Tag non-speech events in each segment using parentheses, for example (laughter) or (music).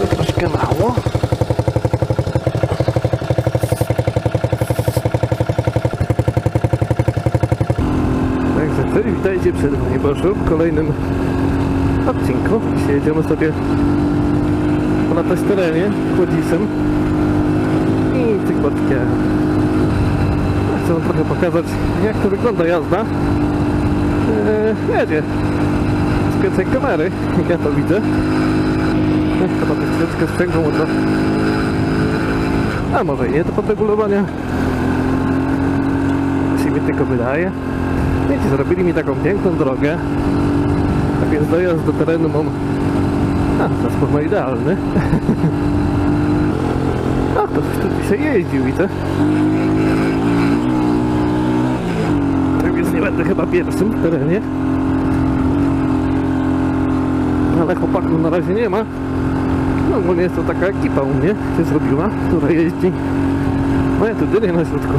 To troszkę mało. Także cześć, witajcie przed Nieboszu w kolejnym odcinku. Dzisiaj jedziemy sobie na testerenie chłodzisem i cykłotkę. Chcę wam trochę pokazać jak to wygląda jazda. Eee, jedzie pierwszej kamery, (laughs) ja to widzę. Chyba to troszeczkę sprzęgło to. A może nie to podregulowania. Się mi tylko wydaje. Wiecie, zrobili mi taką piękną drogę. Tak więc dojazd do terenu mam a, transport ma idealny. (laughs) A, to tu dzisiaj jeździł, widzę. Tak więc nie będę chyba pierwszym w terenie. Ale chłopaków na razie nie ma. No ogólnie jest to taka ekipa u mnie się zrobiła, która jeździ. No ja tu dynię na środku.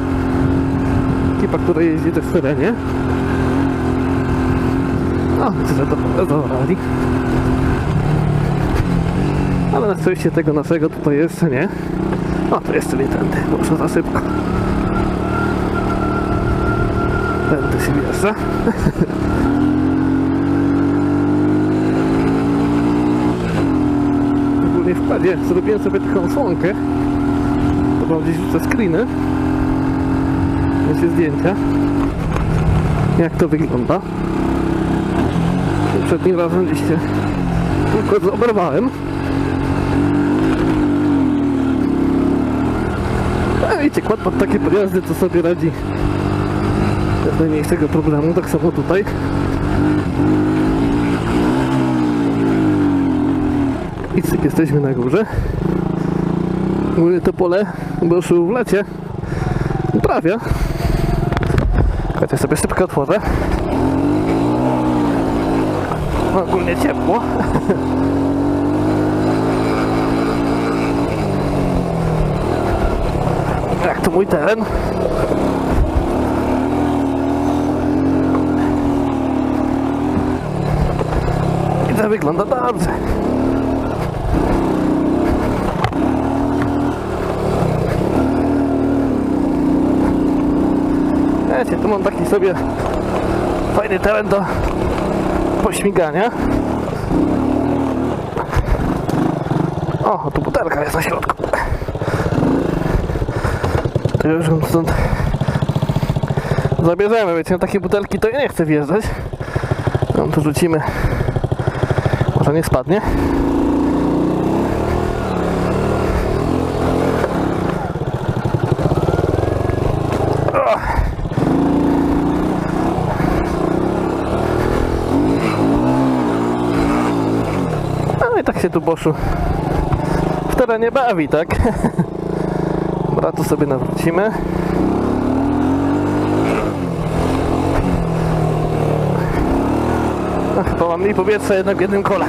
Ekipa, która jeździ też w terenie. O, widzę, że to pokazywali. Ale na szczęście tego naszego tutaj jeszcze nie. O, to jeszcze nie tędy, może za szybko. Tędy się wjeżdża. (laughs) Ogólnie w padzie zrobiłem sobie taką słonkę. To wam gdzieś rzucę screeny. Wiecie zdjęcia. Jak to wygląda. Poprzednim razem gdzieś się oberwałem. Wiecie, kład pod takie podjazdy to sobie radzi bez najmniejszego problemu, tak samo tutaj. I cyk, jesteśmy na górze. Ogólnie to pole było w lecie. Uprawia. Chociaż sobie szybko otworzę. No, ogólnie ciepło. Jak (laughs) to mój teren? I to wygląda dobrze. Wiecie, tu mam taki sobie fajny teren do pośmigania. O, tu butelka jest na środku. To już stąd zabierzemy, wiecie, na takie butelki to ja nie chcę wjeżdżać. No to rzucimy. Może nie spadnie. Się tu Boszu w terenie bawi, tak? (laughs) Dobra, tu sobie nawrócimy. No, chyba mam mniej powietrza jednak w jednym kole.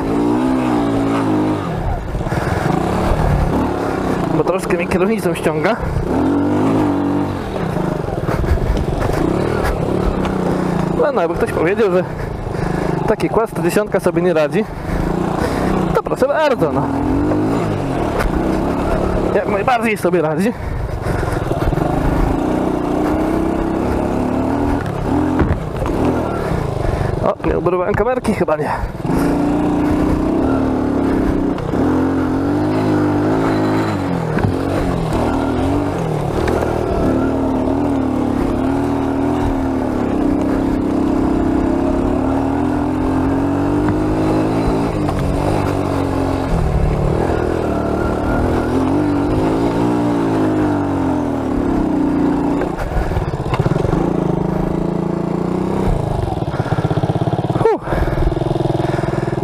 Bo troszkę mi kierownicą ściąga. No, no, jakby ktoś powiedział, że taki kład 110 sobie nie radzi, proszę bardzo, no. Jak najbardziej sobie radzi. O, nie oberwałem kamerki? Chyba nie.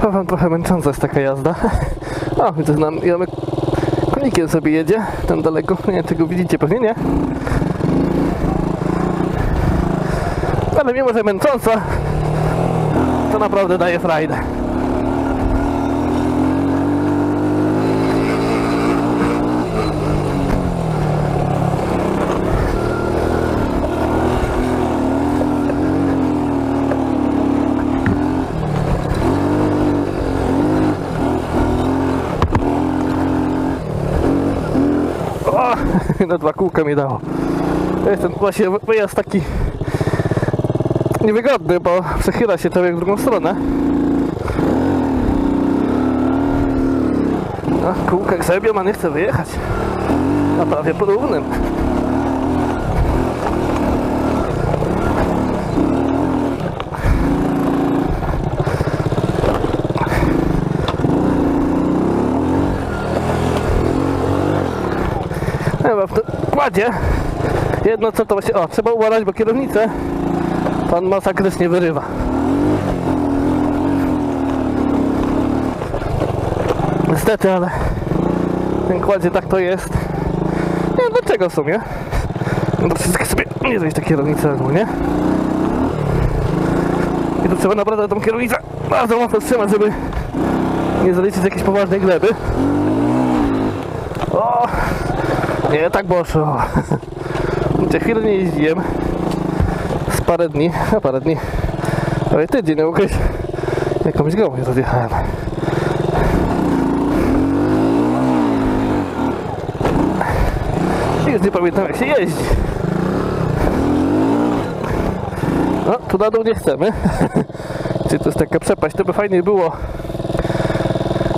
Powiem trochę męcząca jest taka jazda. (laughs) O, widzę, nam, ja my konikiem sobie jedzie, tam daleko. (laughs) Nie, tego widzicie pewnie, nie? Ale mimo, że męcząca, to naprawdę daje frajdę. Fajne dwa kółka mi dało. Jest ten właśnie wyjazd taki niewygodny, bo przechyla się człowiek w drugą stronę. A kółka grzebią, a nie chce wyjechać. Na prawie porównym. Chyba w tym kładzie. Jedno co to właśnie. O, trzeba uważać, bo kierownicę pan masakrycznie wyrywa. Niestety, ale w tym kładzie tak to jest. Nie wiem dlaczego w sumie. No to wszystko sobie nie zejść ta kierownica nie? I tu trzeba naprawdę tą kierownicę bardzo mocno trzymać, żeby nie zaliczyć jakiejś poważnej gleby. Nie, tak poszło. Chociaż (laughs) chwilę nie jeździłem. Z parę dni, a (laughs) parę dni. Ale tydzień, no jakoś jakąś gałąź rozjechałem. Już nie pamiętam jak się jeździ. No, tu na dół nie chcemy. (laughs) Czy to jest taka przepaść, to by fajnie było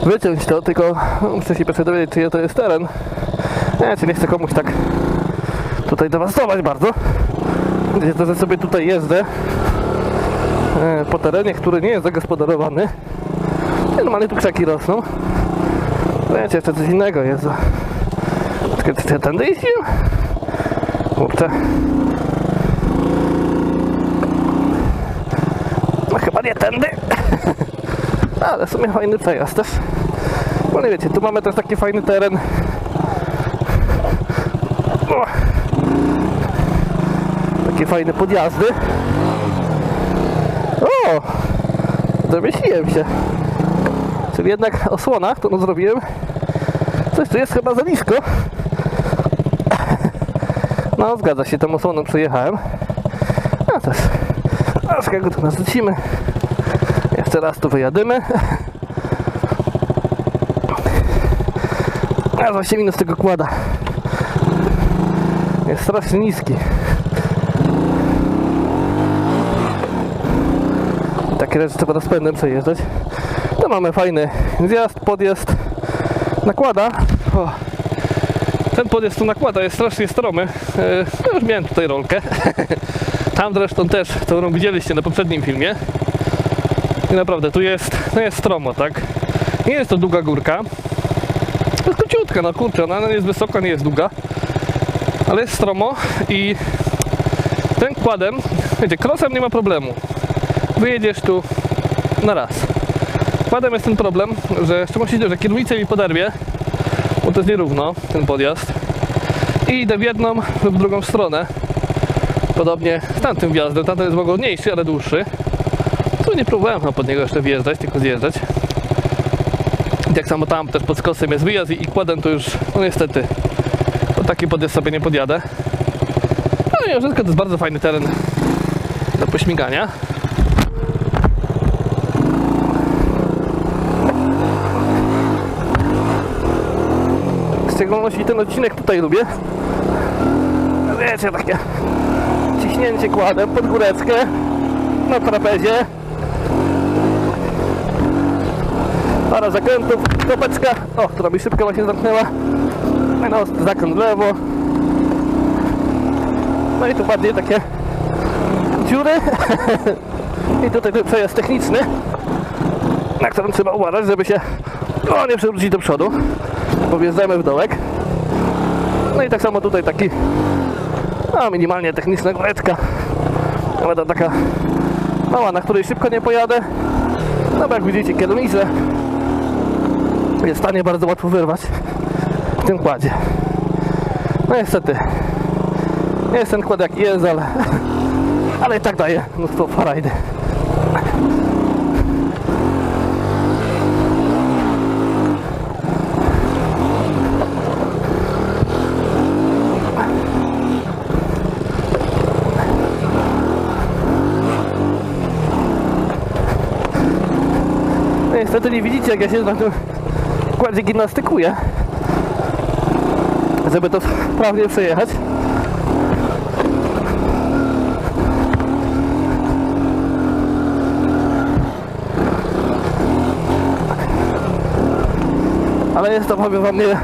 wyciąć to, tylko muszę się pierwsze dowiedzieć, czy to jest teren. Nie, czy nie chcę komuś tak tutaj dewastować bardzo. Wiecie, to, że sobie tutaj jeżdżę e, po terenie, który nie jest zagospodarowany. Normalnie tu krzaki rosną. Wiecie, jeszcze coś innego jest. Czekaj, czy ja tędy jeździłem? Kurczę. No chyba nie tędy. (laughs) Ale w sumie fajny przejazd też. Bo nie wiecie, tu mamy też taki fajny teren. O. Takie fajne podjazdy. O! Zamieściłem się. Czyli jednak osłona, którą zrobiłem. Coś tu jest chyba za nisko. No, zgadza się, tą osłoną przejechałem. A też. Aż go tu narzucimy. Jeszcze raz tu wyjadymy. A właśnie minus tego kłada. Jest strasznie niski. Takie rzeczy trzeba rozpędem przejeżdżać. To mamy fajny zjazd, podjazd. Nakłada. O. Ten podjazd tu nakłada, jest strasznie stromy. Yy, ja już miałem tutaj rolkę. (laughs) Tam zresztą też, którą widzieliście na poprzednim filmie. I naprawdę, tu jest, no jest stromo, tak? Nie jest to długa górka. Jest króciutka, no kurczę, ona nie jest wysoka, nie jest długa. Ale jest stromo i tym kładem, wiecie, krosem nie ma problemu. Wyjedziesz tu na raz. Kładem jest ten problem, że w szczególności, że kierownicę mi poderwie, bo to jest nierówno, ten podjazd. I idę w jedną lub drugą stronę. Podobnie z tamtym wjazdem, tamten jest łagodniejszy, ale dłuższy. Tu nie próbowałem chyba pod niego jeszcze wjeżdżać, tylko zjeżdżać. I tak samo tam też pod skosem jest wyjazd i i kładem to już, no niestety, to taki podjazd sobie nie podjadę. No i wszystko to jest bardzo fajny teren do pośmigania. Szczególności ten odcinek tutaj lubię. Wiecie, takie ciśnięcie kładem pod góreczkę na trapezie. Para zakrętów, kropeczka, o, która mi szybko właśnie zamknęła. No, zakręt w lewo. No i tu bardziej takie dziury. (laughs) I tutaj ten przejazd techniczny, na którym trzeba uważać, żeby się no, nie przewrócić do przodu. Bo w dołek. No i tak samo tutaj taki no, minimalnie techniczna góreczka. Ale to taka mała, na której szybko nie pojadę. No bo jak widzicie kierownicę jest w stanie bardzo łatwo wyrwać w tym kładzie. No niestety nie jest ten kład jak jest, ale (laughs) ale i tak daje mnóstwo frajdy. Niestety nie widzicie jak ja się na tym kładzie gimnastykuję. żeby to sprawnie przejechać. Ale jest to, powiem wam, nie,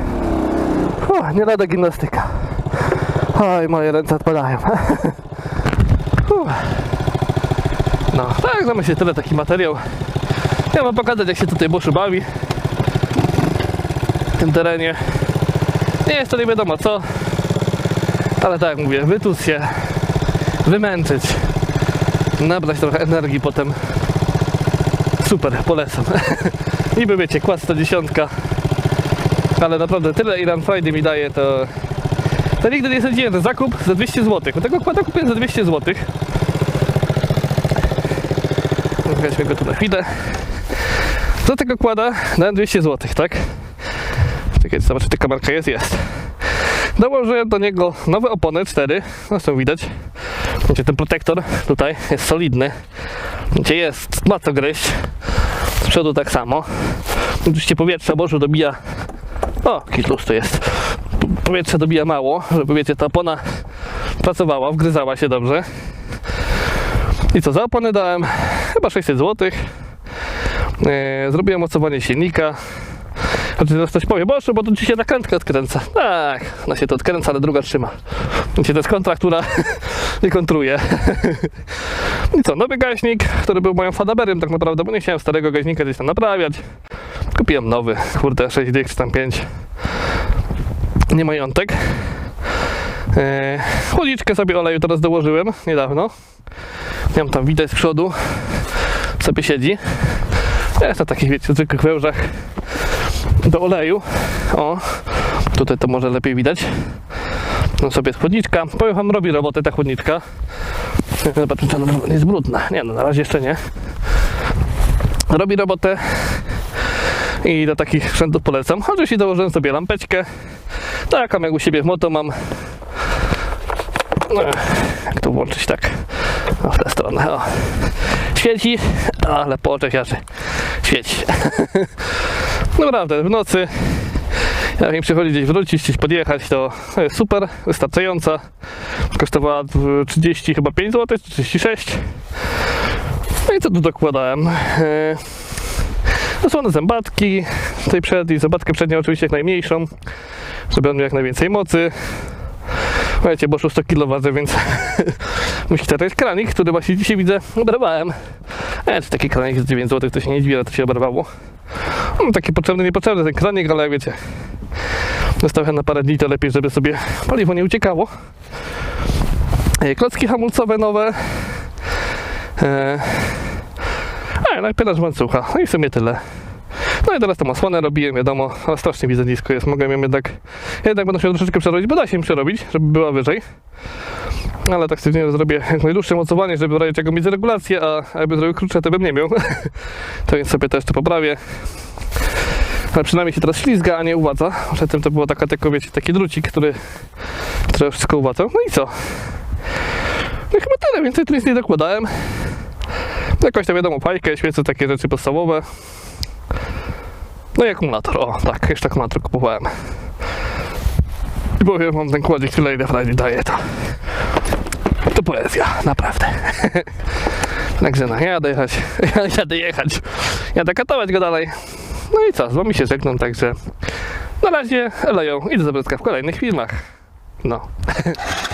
Uff, nie lada gimnastyka. Oj, moje ręce odpadają. (laughs) No, tak, no tyle taki materiał. Ja wam pokazać, jak się tutaj Boszu bawi. W tym terenie. Nie jest to nie wiadomo co. Ale tak jak mówię, wytuc się, wymęczyć, nabrać trochę energii potem. Super, polecam. (laughs) Niby wiecie, kład 110, ale naprawdę tyle Iran Friday mi daje, to to nigdy nie sądziłem, że zakup za 200 zł. Bo tego kłada kupiłem za 200 zł. Weźmy go tu na chwilę. Do tego kłada dałem 200 zł, tak? Czekajcie, zobacz, czy ta kamerka jest? Jest. Dołożyłem do niego nowe opony 4. No są widać. Wiecie, ten protektor tutaj jest solidny. Gdzie jest, ma co gryźć. Z przodu tak samo. Oczywiście powietrze Bożu dobija. O, kitlus to jest. Powietrze dobija mało, żeby wiecie, ta opona pracowała, wgryzała się dobrze. I co, za opony dałem chyba 600 zł. Yy, zrobiłem mocowanie silnika. Znaczy teraz ktoś powie, Boże, bo tu ci się nakrętka odkręca. Tak, ona się to odkręca, ale druga trzyma. Wiecie, to jest kontra, która (laughs) nie kontruje. (laughs) I co, nowy gaźnik, który był moją fadaberem tak naprawdę, bo nie chciałem starego gaźnika gdzieś tam naprawiać. Kupiłem nowy, kurde, 6 dych czy tam 5. Nie majątek. Eee, chłodniczkę sobie oleju teraz dołożyłem niedawno. Miałem tam widać z przodu. Sobie siedzi. Jest na takich, wiecie, zwykłych do oleju. O, tutaj to może lepiej widać. No sobie chłodniczka. Powiem wam, robi robotę ta chłodniczka. Zobaczmy, czy ona jest brudna. Nie, no na razie jeszcze nie. Robi robotę i do takich sprzętów polecam. Oczywiście dołożyłem sobie lampeczkę. Taką jak u siebie w moto mam. No, jak to włączyć tak? O, w tę stronę. O. Świeci, ale po oczach jarzy. Świeci. Naprawdę, w nocy jak mi przychodzi gdzieś wrócić, gdzieś podjechać, to jest super, wystarczająca. Kosztowała 30 chyba 5 zł, 36. No i co tu dokładałem? E, są one zębatki, tej przed i zębatkę przednią oczywiście jak najmniejszą, żeby on miał jak najwięcej mocy. Wiecie, bo 100 kg waży, więc (laughs) myślę, to jest kranik, który właśnie dzisiaj widzę, oberwałem. E, czy taki kranik za 9 zł, to się nie dziwi, ale to się oberwało. No, taki potrzebny, niepotrzebny ten kranik, ale wiecie, zostawiam na parę dni, to lepiej, żeby sobie paliwo nie uciekało. E, Klocki hamulcowe nowe. E, a, napinacz łańcucha. No i w sumie tyle. No i teraz tą osłonę robiłem, wiadomo, ale strasznie widzę nisko jest. Mogę ją jednak, jednak będę musiał troszeczkę przerobić, bo da się ją przerobić, żeby była wyżej. Ale tak stwierdziłem, że zrobię jak (laughs) najdłuższe mocowanie, żeby w razie czego mieć regulację, a jakby zrobił krótsze, to bym nie miał. (laughs) to więc sobie też to poprawię. Ale przynajmniej się teraz ślizga, a nie uwadza. Przedtem to było taka, tylko wiecie, taki drucik, który, który wszystko uwadzał. No i co? No chyba tyle, więcej tu nic nie dokładałem. Jakoś tam wiadomo, fajkę, świece, takie rzeczy podstawowe. No i akumulator, o tak, jeszcze akumulator kupowałem. I powiem wam, ten kładzik, tyle ile Friday daje, to to poezja, naprawdę. (laughs) Także no, jadę jechać, (laughs) jadę jechać, jadę katować go dalej. No i co, z wami się żegnam, także na razie eleją i do zobaczenia w kolejnych filmach. No. (laughs)